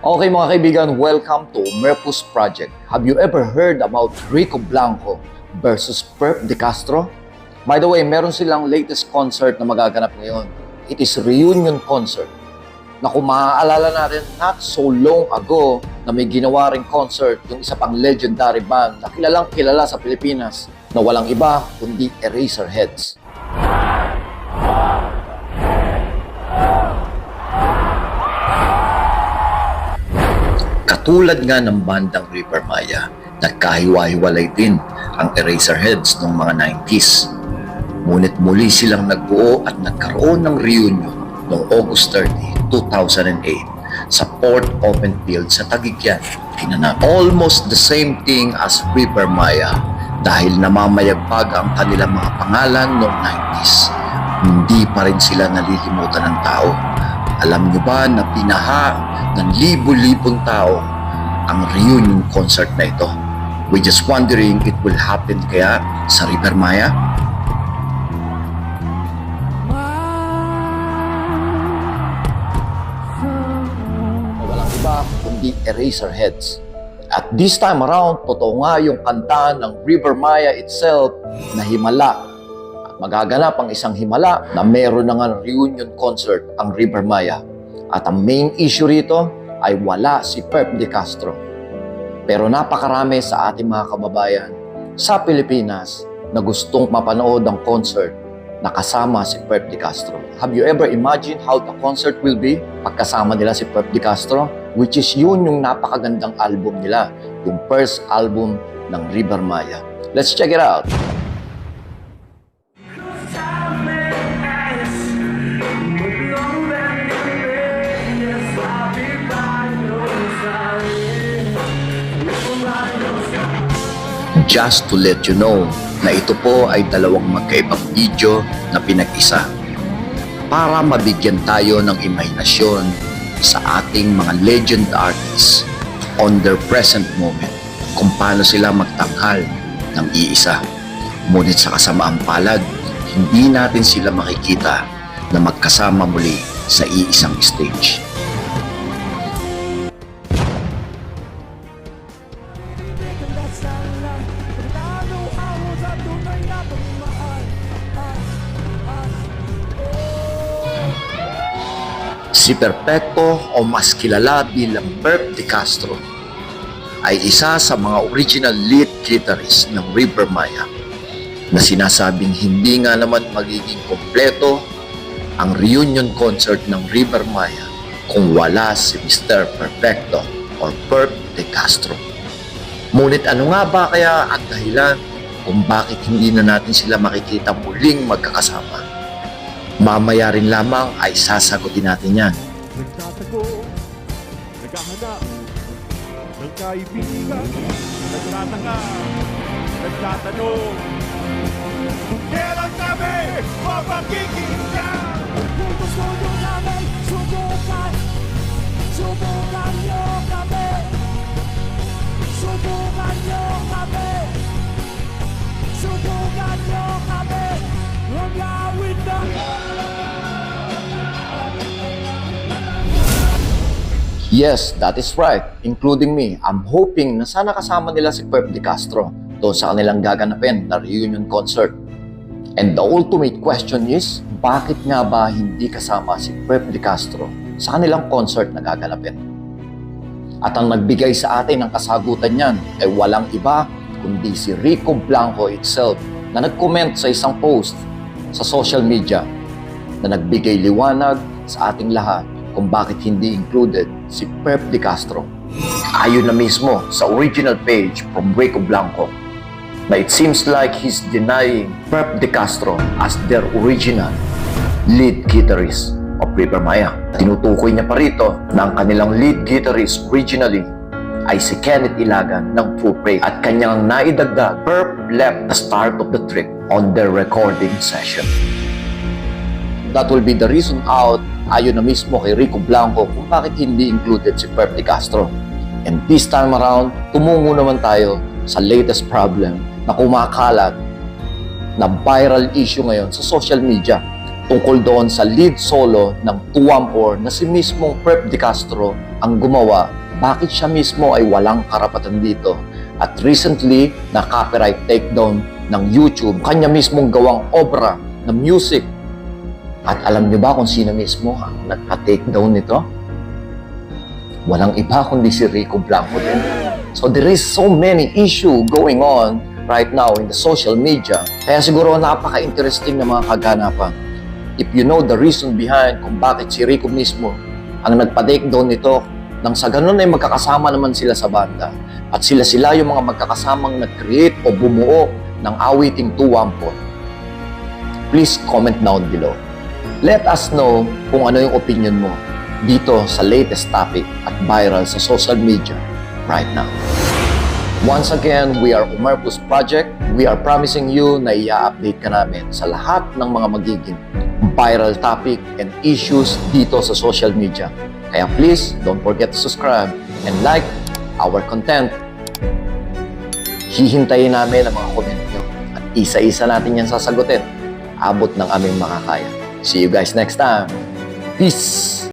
Okay mga kaibigan, welcome to Merpus Project. Have you ever heard about Rico Blanco versus Perp De Castro? By the way, meron silang latest concert na magaganap ngayon. It is reunion concert na kung maaalala natin, not so long ago na may ginawa ring concert yung isa pang legendary band na kilalang kilala sa Pilipinas na walang iba kundi Eraserheads. Katulad nga ng bandang River Maya, nagkahiwa-hiwalay din ang Eraserheads noong mga 90s. Ngunit muli silang nagbuo at nagkaroon ng reunion noong August 30, 2008 sa Port Open Field sa Tagigyan, Tinanang. Almost the same thing as River Maya dahil namamayagpag ang kanilang mga pangalan noong 90s. Hindi pa rin sila nalilimutan ng tao. Alam niyo ba na pinaha ng libo-libong tao ang reunion concert na ito? We're just wondering it will happen kaya sa River Maya? walang iba kundi Eraserheads. At this time around, totoo nga yung kanta ng River Maya itself na Himala. Magaganap ang isang Himala na meron na nga reunion concert ang River Maya. At ang main issue rito ay wala si Pep De Castro. Pero napakarami sa ating mga kababayan sa Pilipinas na gustong mapanood ang concert na kasama si Pep De Castro. Have you ever imagined how the concert will be pagkasama nila si Pep De Castro? Which is yun yung napakagandang album nila, yung first album ng River Maya. Let's check it out. Just to let you know na ito po ay dalawang magkaibang video na pinag-isa para mabigyan tayo ng imahinasyon sa ating mga legend artists on their present moment kung paano sila magtanghal ng iisa. Ngunit sa kasamaang palad, hindi natin sila makikita na magkasama muli sa iisang stage. Si Perpetuo o mas kilala bilang Perp De Castro ay isa sa mga original lead guitarist ng River Maya na sinasabing hindi nga naman magiging kompleto ang reunion concert ng River Maya kung wala si Mr. Perfecto or Perp De Castro. Ngunit ano nga ba kaya ang dahilan kung bakit hindi na natin sila makikita muling magkakasama? Mamaya rin lamang ay sasagutin natin yan. Nagtatago, naghahanap ng kaibigan, nagtataka, nagtatanong. Kung kailan kami mapakikinggan? Kung gusto nyo namin subukan Subukan Yes, that is right, including me. I'm hoping na sana kasama nila si Perp De Castro doon sa kanilang gaganapin na reunion concert. And the ultimate question is, bakit nga ba hindi kasama si Perp De Castro sa kanilang concert na gaganapin? At ang nagbigay sa atin ng kasagutan niyan ay walang iba kundi si Rico Blanco itself na nag-comment sa isang post sa social media na nagbigay liwanag sa ating lahat kung bakit hindi included si Pep De Castro. Ayon na mismo sa original page from Rico Blanco na it seems like he's denying Pep De Castro as their original lead guitarist of River Maya. Tinutukoy niya pa rito na ang kanilang lead guitarist originally ay si Kenneth Ilagan ng True Pray at kanyang naidagdag Perp left the start of the trip on their recording session. That will be the reason out ayon na mismo kay Rico Blanco kung bakit hindi included si Perp De Castro. And this time around, tumungo naman tayo sa latest problem na kumakalat na viral issue ngayon sa social media tungkol doon sa lead solo ng Tuwampor na si mismong Prep De Castro ang gumawa, bakit siya mismo ay walang karapatan dito? At recently, na copyright takedown ng YouTube, kanya mismong gawang obra na music. At alam niyo ba kung sino mismo ang nagpa-takedown nito? Walang iba kundi si Rico Blanco din. So there is so many issue going on right now in the social media. Kaya siguro napaka-interesting na mga kaganapan. If you know the reason behind kung bakit si Rico mismo ang nagpa-takedown nito, nang sa ganun ay magkakasama naman sila sa banda. At sila-sila yung mga magkakasamang nag-create o bumuo ng awiting tuwampon. Please comment down below. Let us know kung ano yung opinion mo dito sa latest topic at viral sa social media right now. Once again, we are Umar Plus Project. We are promising you na i-update ka namin sa lahat ng mga magiging viral topic and issues dito sa social media. Kaya please, don't forget to subscribe and like our content. Hihintayin namin ang mga comment nyo at isa-isa natin yan sasagutin. Abot ng aming makakaya. See you guys next time. Peace!